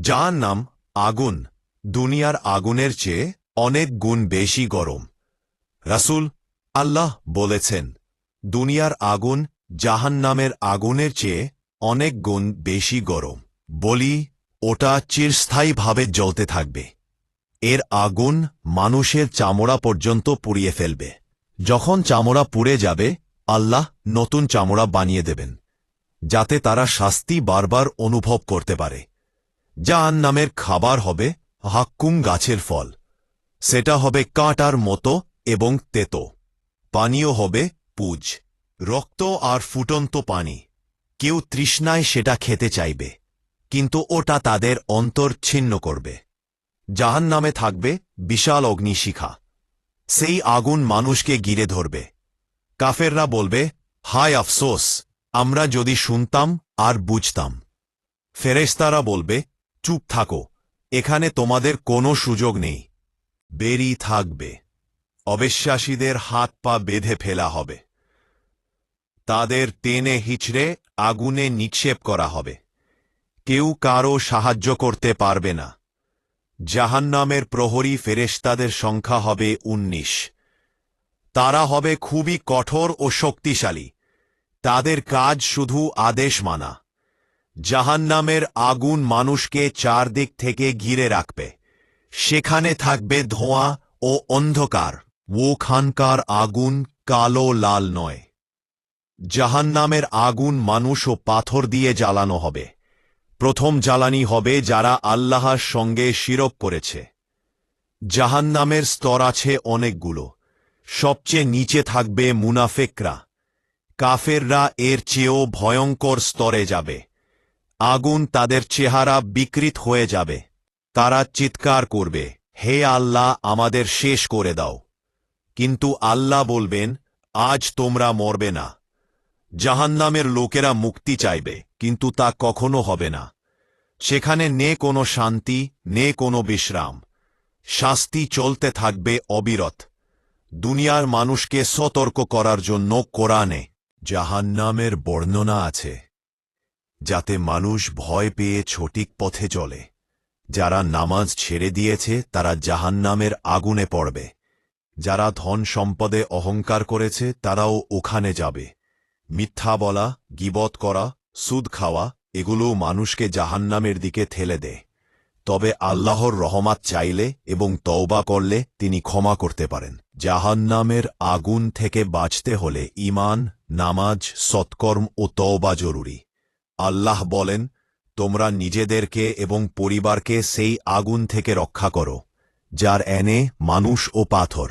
যার নাম আগুন, দুনিয়ার আগুনের চেয়ে অনেক গুণ বেশি গরম। রাসূল আল্লাহ বলেছেন, দুনিয়ার আগুন জাহান্নামের আগুনের চেয়ে অনেক গুণ বেশি গরম। বলি, ওটা চিরস্থায়ীভাবে জ্বলতে থাকবে। এর আগুন মানুষের চামড়া পর্যন্ত পুড়িয়ে ফেলবে। যখন চামড়া পুড়ে যাবে, আল্লাহ নতুন চামড়া বানিয়ে দেবেন, যাতে তারা শাস্তি বারবার অনুভব করতে পারে। জাহান নামের খাবার হবে হাক্কুম গাছের ফল। সেটা হবে কাঁটার মতো এবং তেতো। পানীয় হবে পুজ। রক্ত আর ফুটন্ত পানি। কেউ তৃষ্ণায় সেটা খেতে চাইবে, কিন্তু ওটা তাদের অন্তর ছিন্ন করবে। জাহান নামে থাকবে বিশাল অগ্নিশিখা। সেই আগুন মানুষকে গিরে ধরবে। কাফেররা বলবে, হায় আফসোস, আমরা যদি শুনতাম আর বুঝতাম। ফেরেশতারা বলবে চুপ থাকো। এখানে তোমাদের কোনো সুযোগ নেই। বেরি থাকবে। অবিশ্বাসীদের হাত পা বেঁধে ফেলা হবে। তাদের টেনে হিচড়ে আগুনে নিক্ষেপ করা হবে। কেউ কারও সাহায্য করতে পারবে না। জাহান্নামের প্রহরী ফেরেশতাদের সংখ্যা হবে উনিশ। তারা হবে খুবই কঠোর ও শক্তিশালী। তাদের কাজ শুধু আদেশ মানা। জাহান্নামের আগুন মানুষকে চারদিক থেকে ঘিরে রাখবে। সেখানে থাকবে ধোঁয়া ও অন্ধকার। ওখানকার আগুন কালো লাল নয়। জাহান্নামের আগুন মানুষ ও পাথর দিয়ে জ্বালানো হবে। প্রথম জ্বালানি হবে যারা আল্লাহর সঙ্গে শিরক করেছে। জাহান্নামের স্তর আছে অনেকগুলো। সবচেয়ে নিচে থাকবে মুনাফেকরা। কাফেররা এর চেয়েও ভয়ঙ্কর স্তরে যাবে। আগুন তাদের চেহারা বিকৃত হয়ে যাবে। তারা চিৎকার করবে, হে আল্লাহ, আমাদের শেষ করে দাও। কিন্তু আল্লাহ বলবেন, আজ তোমরা মরবে না। জাহান্নামের লোকেরা মুক্তি চাইবে, কিন্তু তা কখনো হবে না। সেখানে নে কোনো শান্তি, নে কোনো বিশ্রাম। শাস্তি চলতে থাকবে অবিরত। দুনিয়ার মানুষকে সতর্ক করার জন্য কোরআনে জাহান্নামের বর্ণনা আছে। যাতে মানুষ ভয় পেয়ে ছটিক পথে চলে। যারা নামাজ ছেড়ে দিয়েছে, তারা জাহান্নামের আগুনে পড়বে। যারা ধন সম্পদে অহংকার করেছে, তারাও ওখানে যাবে। মিথ্যা বলা, গিবত করা, সুদ খাওয়া এগুলো মানুষকে জাহান্নামের দিকে ঠেলে দেয় তবে আল্লাহর রহমাত চাইলে এবং তওবা করলে তিনি ক্ষমা করতে পারেন। জাহান্নামের আগুন থেকে বাঁচতে হলে ঈমান, নামাজ, সৎকর্ম ও তওবা জরুরি। আল্লাহ বলেন, তোমরা নিজেদেরকে এবং পরিবারকে সেই আগুন থেকে রক্ষা করো, যার এনে মানুষ ও পাথর।